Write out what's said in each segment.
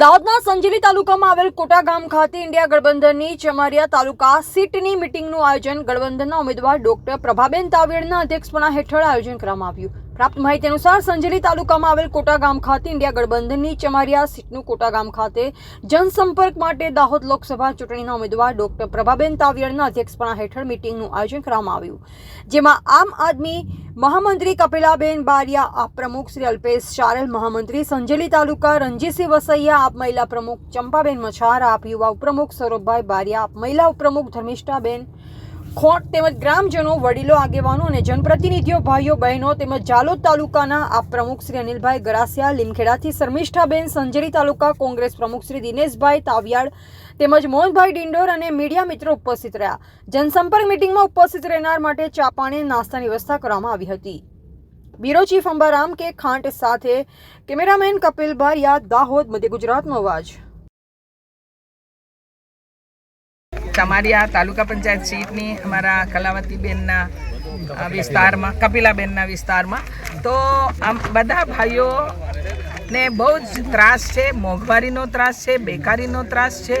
દાહોદના સંજેલી તાલુકામાં આવેલ કોટા ગામ ખાતે ઇન્ડિયા ગઠબંધનની ચમારિયા તાલુકા સીટની મિટિંગનું આયોજન ગઠબંધનના ઉમેદવાર ડોક્ટર પ્રભાબેન તાવેડના અધ્યક્ષપણા હેઠળ આયોજન કરવામાં આવ્યું. પ્રાપ્ત માહિતી અનુસાર સંજેલી તાલુકામાં આવેલ કોટા ગામ ખાતે ઇન્ડિયા ગઠબંધનની ચમારિયા સીટનું કોટા ગામ ખાતે જનસંપર્ક માટે દાહોદ લોકસભા ચૂંટણીના ઉમેદવાર ડોક્ટર પ્રભાબેન તાવિયડના અધ્યક્ષપણા હેઠળ મિટિંગનું આયોજન કરવામાં આવ્યું. જેમાં આમ આદમી મહામંત્રી કપિલાબેન બારિયા, આપ પ્રમુખ શ્રી અલ્પેશ ચારલ મહામંત્રી સંજેલી તાલુકા, રણજીતસિંહ વસૈયા, આપ મહિલા પ્રમુખ ચંપાબેન મછાર, આપ યુવા ઉપપ્રમુખ સૌરભભાઈ બારિયા, આપ મહિલા ઉપપ્રમુખ ધર્મિષ્ઠાબેન ખોટ તેમજ ગ્રામજનો, વડીલો, આગેવાનો અને જનપ્રતિનિધિઓ, ભાઈઓ, બહેનો તેમજ જાલોદ તાલુકાના આ પ્રમુખ શ્રી અનિલભાઈ ગરાસિયા, લીમખેડાથી શર્મિષ્ઠાબેન, સંજરી તાલુકા કોંગ્રેસ પ્રમુખ શ્રી દિનેશભાઈ તાવિયાડ તેમજ મોહનભાઈ ડિંડોર અને મીડિયા મિત્રો ઉપસ્થિત રહ્યા. જનસંપર્ક મિટિંગમાં ઉપસ્થિત રહેનાર માટે ચા પાણી નાસ્તાની વ્યવસ્થા કરવામાં આવી હતી. બ્યુરો ચીફ અંબારામ કે ખાંટ સાથે કેમેરામેન કપિલ બારિયા દાહોદ, મધ્ય ગુજરાતનો અવાજ. તમારી આ તાલુકા પંચાયત સીટની અમારા કલાવતીબેનના વિસ્તારમાં, કપિલાબેનના વિસ્તારમાં. તો આમ બધા ભાઈઓને બહુ જ ત્રાસ છે, મોંઘવારીનો ત્રાસ છે, બેકારીનો ત્રાસ છે.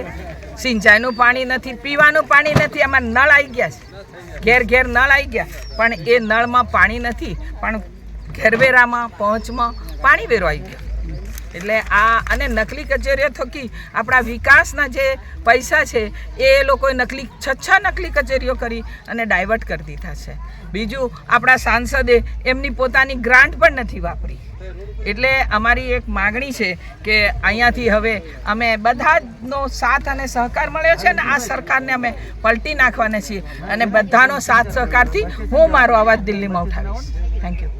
સિંચાઈનું પાણી નથી, પીવાનું પાણી નથી, આમાં નળ આવી ગયા છે. ઘેર ઘેર નળ આવી ગયા, પણ એ નળમાં પાણી નથી, પણ ઘેરવેરામાં, પહોંચમાં પાણી વેરો આવી ગયો. એટલે આ અને નકલી કચેરીઓ થકી આપણા વિકાસના જે પૈસા છે, એ લોકોએ નકલી છ છ નકલી કચેરીઓ કરી અને ડાયવર્ટ કરી દીધા છે. બીજું, આપણા સાંસદે એમની પોતાની ગ્રાન્ટ પણ નથી વાપરી. એટલે અમારી એક માગણી છે કે અહીંયાથી હવે અમે બધાનો સાથ અને સહકાર મળ્યો છે અને આ સરકારને અમે પલટી નાખવાના છીએ અને બધાનો સાથ સહકારથી હું મારો અવાજ દિલ્હીમાં ઉઠાવીશ. Thank you